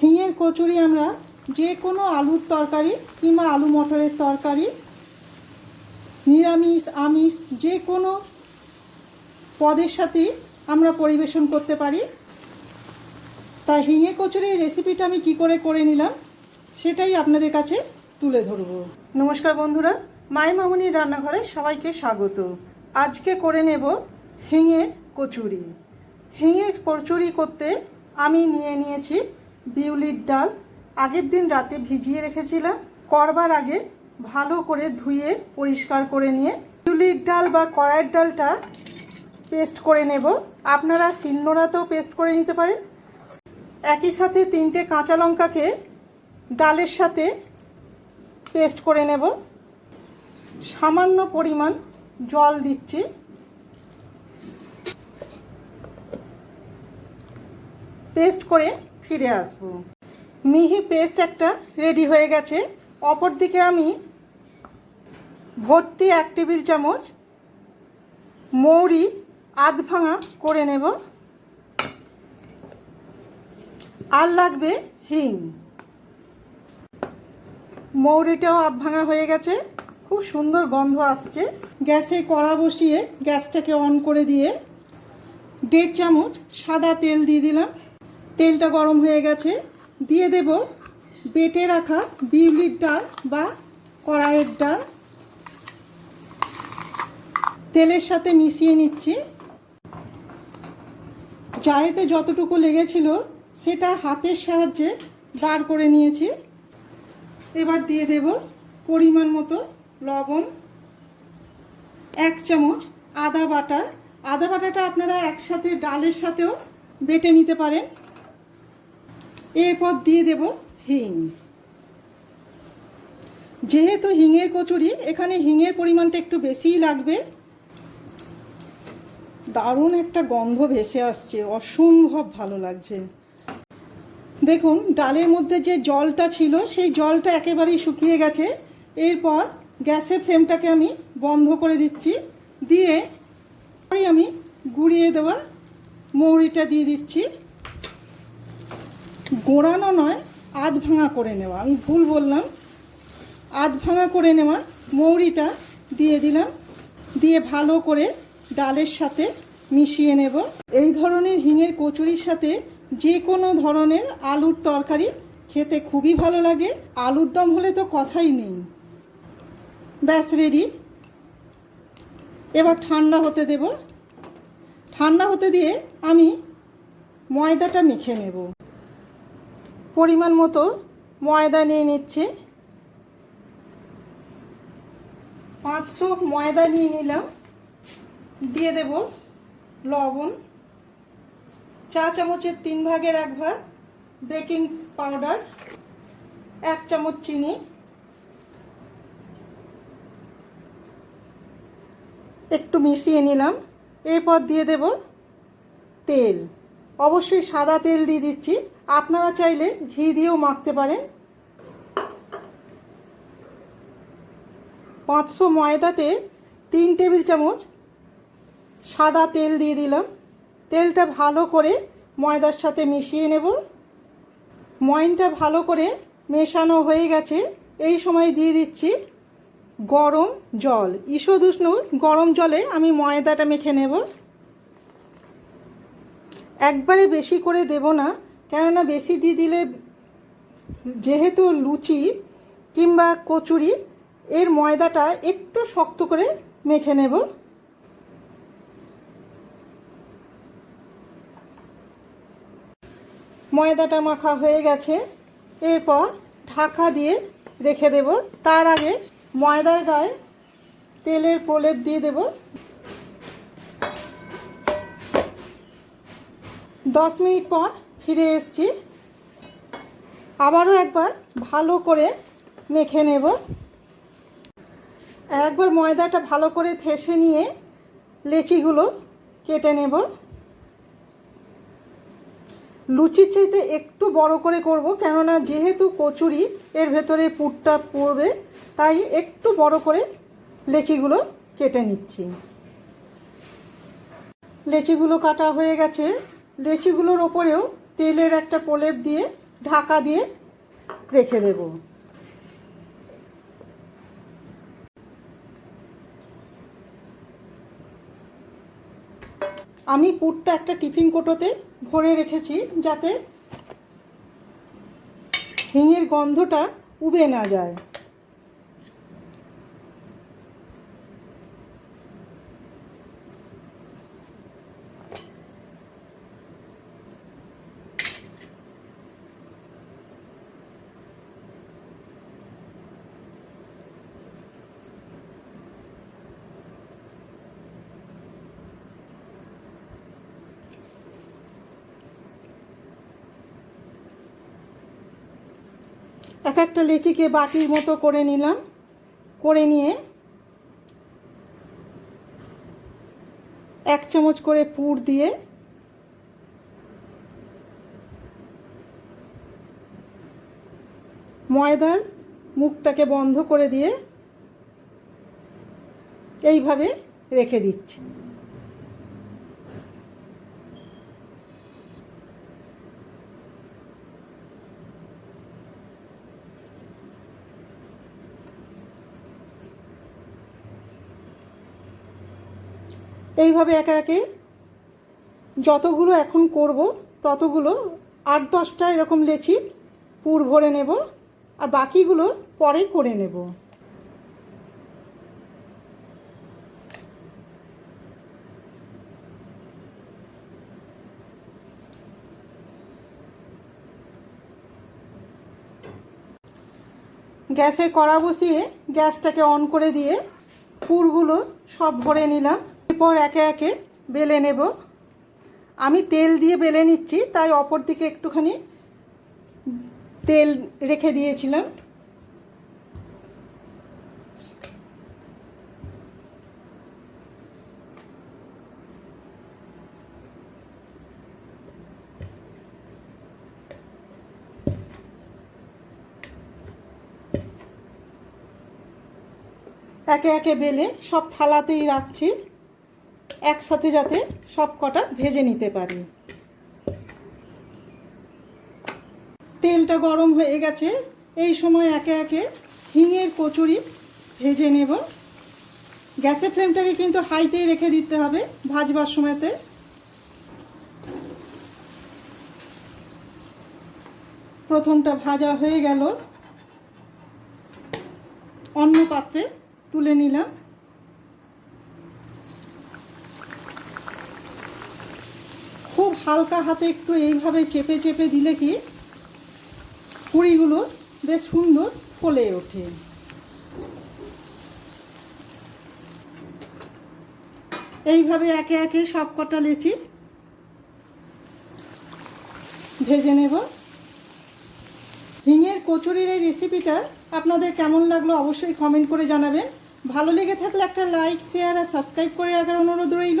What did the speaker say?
হিঙের কচুরি আমরা যে কোনো আলুর তরকারি কিংবা আলু মটরের তরকারি, নিরামিষ, আমিষ যে কোনো পদের সাথে আমরা পরিবেশন করতে পারি। তাই হিঙে কচুরির রেসিপিটা আমি কি করে করে নিলাম সেটাই আপনাদের কাছে তুলে ধরব। নমস্কার বন্ধুরা, মাই মামুনির রান্নাঘরে সবাইকে স্বাগত। আজকে করে নেব হিঙের কচুরি। হিঙের কচুরি করতে আমি নিয়ে নিয়েছি বিউলির ডাল আগের দিন রাতে ভিজিয়ে রেখেছিলাম, করবার আগে ভালো করে ধুয়ে পরিষ্কার করে নিয়ে বিউলির ডাল বা কড়াইয়ের ডালটা পেস্ট করে নেব। আপনারা শিলনোড়াতেও পেস্ট করে নিতে পারেন। একই সাথে তিনটে কাঁচা লঙ্কাকে ডালের সাথে পেস্ট করে নেব। সামান্য পরিমাণ জল দিচ্ছি। পেস্ট করে ফিরে আসব। মিহি পেস্ট একটা রেডি হয়ে গেছে। অপর দিকে আমি ভর্তি এক টেবিল চামচ মৌরি আধ ভাঙা করে নেব। আর লাগবে হিং। মৌরিটাও আধ ভাঙা হয়ে গেছে। খুব সুন্দর গন্ধ আসছে। গ্যাসে কড়া বসিয়ে গ্যাসটাকে অন করে দিয়ে দেড় চামচ সাদা তেল দিয়ে দিলাম। তেলটা গরম হয়ে গেছে। দিয়ে দেব বেটে রাখা বিউলির ডাল বা কড়াইয়ের ডাল। তেলের সাথে মিশিয়ে নিচ্ছি। জারেতে যতটুকু লেগেছিল সেটা হাতের সাহায্যে বার করে নিয়েছি। এবার দিয়ে দেব পরিমাণ মতো লবণ। এক চামচ আদা বাটা। আদা বাটাটা আপনারা একসাথে ডালের সাথেও বেটে নিতে পারেন। এরপর দিয়ে দেব হিং। যেহেতু হিঙের কচুরি, এখানে হিঙের পরিমাণটা একটু বেশিই লাগবে। দারুণ একটা গন্ধ ভেসে আসছে, অসম্ভব ভালো লাগছে। দেখুন, ডালের মধ্যে যে জলটা ছিল, সেই জলটা একেবারেই শুকিয়ে গেছে। এরপর গ্যাসের ফ্লেমটাকে আমি বন্ধ করে দিচ্ছি। দিয়ে আমি গুঁড়িয়ে দেওয়া মৌরিটা দিয়ে দিচ্ছি। গোড়ানো নয়, আধ ভাঙা করে নেওয়া। আমি ভুল বললাম। আধ ভাঙা করে নেওয়া। মৌরিটা দিয়ে দিলাম। দিয়ে ভালো করে ডালের সাথে মিশিয়ে নেব। এই ধরনের হিঙের কচুরির সাথে যে কোনো ধরনের আলুর তরকারি খেতে খুবই ভালো লাগে। আলুর দম হলে তো কথাই নেই। ব্যাস রেডি এবার ঠান্ডা হতে দেব। ঠান্ডা হতে দিয়ে আমি ময়দাটা মেখে নেব। পরিমাণ মতো ময়দা নিয়ে নিচ্ছে। পাঁচশো ময়দা নিয়ে নিলাম। দিয়ে দেব লবণ। চা চামচের তিন ভাগের এক ভাগ বেকিং পাউডার। এক চামচ চিনি। একটু মিশিয়ে নিলাম। এরপর দিয়ে দেব তেল। অবশ্যই সাদা তেল দিয়ে দিচ্ছি। আপনারা চাইলে ঘি দিয়েও মাখতে পারেন। পাঁচশো ময়দাতে তিন টেবিল চামচ সাদা তেল দিয়ে দিলাম। তেলটা ভালো করে ময়দার সাথে মিশিয়ে নেব। ময়নটা ভালো করে মেশানো হয়ে গেছে। এই সময় দিয়ে দিচ্ছি গরম জল। ঈষদুষ্ণ গরম জলে আমি ময়দাটা মেখে নেব। একবারে বেশি করে দেব না। কেননা বেশি দিয়ে দিলে যেহেতু লুচি কিংবা কচুরি, এর ময়দাটা একটু শক্ত করে মেখে নেব। ময়দাটা মাখা হয়ে গেছে। এরপর ঢাকা দিয়ে রেখে দেব। তার আগে ময়দার গায়ে তেলের প্রলেপ দিয়ে দেব। দশ মিনিট পর ফিরে এসছি। আবারও একবার ভালো করে মেখে নেব। একবার ময়দাটা ভালো করে থেসে নিয়ে লেচিগুলো কেটে নেব। লুচির চাইতে একটু বড় করে করব, কেননা যেহেতু কচুরি এর ভেতরে পুরটা পড়বে, তাই একটু বড় করে লেচিগুলো কেটে নিচ্ছি। লেচিগুলো কাটা হয়ে গেছে। লেচিগুলোর ওপরেও তেলের একটা প্রলেপ দিয়ে ঢাকা দিয়ে রেখে দেব। আমি পুরটা একটা টিফিন কোটোতে ভরে রেখেছি যাতে হিঙের গন্ধটা উবে না যায়। এক একটা লেচিকে বাটির মতো করে নিলাম, করে নিয়ে এক চামচ করে পুর দিয়ে ময়দার মুখটাকে বন্ধ করে দিয়ে এইভাবে রেখে দিচ্ছি। এইভাবে একে একে যতগুলো এখন করব, ততগুলো আট দশটা এরকম লেচি পুর ভরে নেব আর বাকিগুলো পরে করে নেব। গ্যাসে কড়া বসিয়ে গ্যাসটাকে অন করে দিয়ে পুরগুলো সব ভরে নিলাম। এরপর একে একে বেলে নেব। আমি তেল দিয়ে বেলে নিচ্ছি, তাই অপর দিকে একটুখানি তেল রেখে দিয়েছিলাম। একে একে বেলে সব থালাতেই রাখছি। একসাথে যাতে সব কটা ভেজে নিতে পারি। তেলটা গরম হয়ে গেছে। এই সময় একে একে হিঙের কচুরি ভেজে নেব। গ্যাসের ফ্লেমটাকে কিন্তু হাইতেই রেখে দিতে হবে ভাজবার সময়তে। প্রথমটা ভাজা হয়ে গেল। অন্য পাত্রে তুলে নিলাম খুব হালকা হাতে একটু এইভাবে চেপে চেপে দিলে কি পুরিগুলো বেশ সুন্দর ফলে ওঠে। এইভাবে একে একে সব কটা লেচি ভেজে নেব। হিঙের কচুরির এই রেসিপিটা আপনাদের কেমন লাগল অবশ্যই কমেন্ট করে জানাবেন। ভালো লেগে থাকলে একটা লাইক শেয়ার আর সাবস্ক্রাইব করে রাখার অনুরোধ রইল।